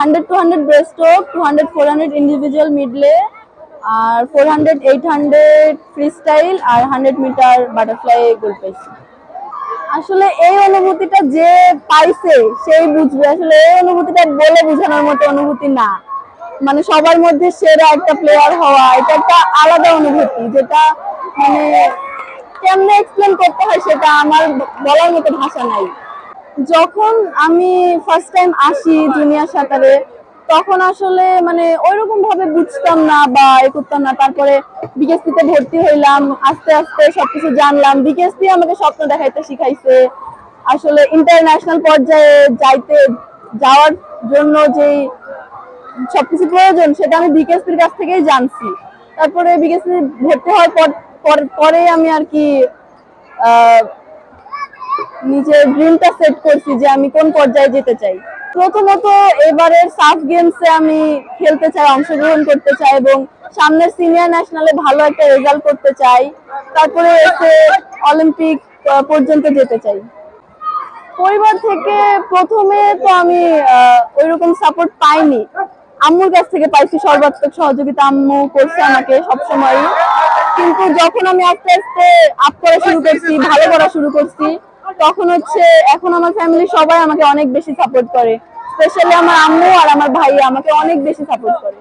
Hundred two hundred breast stroke two hundred four hundred individual medley আর four hundred eight hundred freestyle আর hundred metre butterfly gold পেয়েছি আসলে এই অনুভূতিটা যে পাইছে, সেই বুঝবে। আসলে এই অনুভূতিটা বলে বোঝানোর মতো অনুভূতি না। মানে সবার মধ্যে সেরা একটা প্লেয়ার হওয়া, এটা একটা আলাদা অনুভূতি, যেটা মানে কেমনে এক্সপ্লেন করতে হয় সেটা আমার বলার মতো ভাষা নাই। যখন আমি ফার্স্ট টাইম আসি জুনিয়র সাঁতারে, তখন আসলে মানে ওইরকম ভাবে বুঝতাম না বা এ করতাম না। তারপরে বিকেএসপি তে ভর্তি হইলাম, আস্তে আস্তে সবকিছু জানলাম। বিকেএসপি আমাকে স্বপ্ন দেখাইতে শিখাইছে। আসলে ইন্টারন্যাশনাল পর্যায়ে যাইতে, যাওয়ার জন্য যেই সবকিছু প্রয়োজন, সেটা আমি বিকেএসপির কাছ থেকেই জানছি। তারপরে বিকেএসপি ভর্তি হওয়ার পর, পর- আমি আর কি নিজের ড্রিমটা সেট করছি যে আমি কোন পর্যায়ে যেতে চাই। প্রথমত এবারের সাফ গেমসে আমি খেলতে চাই, অংশগ্রহণ করতে চাই এবং সামনের সিনিয়র ন্যাশনালে ভালো একটা রেজাল্ট করতে চাই। তারপরে এসে অলিম্পিক পর্যন্ত যেতে চাই। পরিবার থেকে প্রথমে তো আমি ওই রকম সাপোর্ট পাইনি। আম্মুর কাছ থেকে পাইছি, সর্বাত্মক সহযোগিতা আম্মু করছে আমাকে সবসময় কিন্তু যখন আমি আস্তে আস্তে আপ করা শুরু করছি, ভালো করা শুরু করছি তখন হচ্ছে, এখন আমার ফ্যামিলি সবাই আমাকে অনেক বেশি সাপোর্ট করে। স্পেশালি আমার আম্মু আর আমার ভাই আমাকে অনেক বেশি সাপোর্ট করে।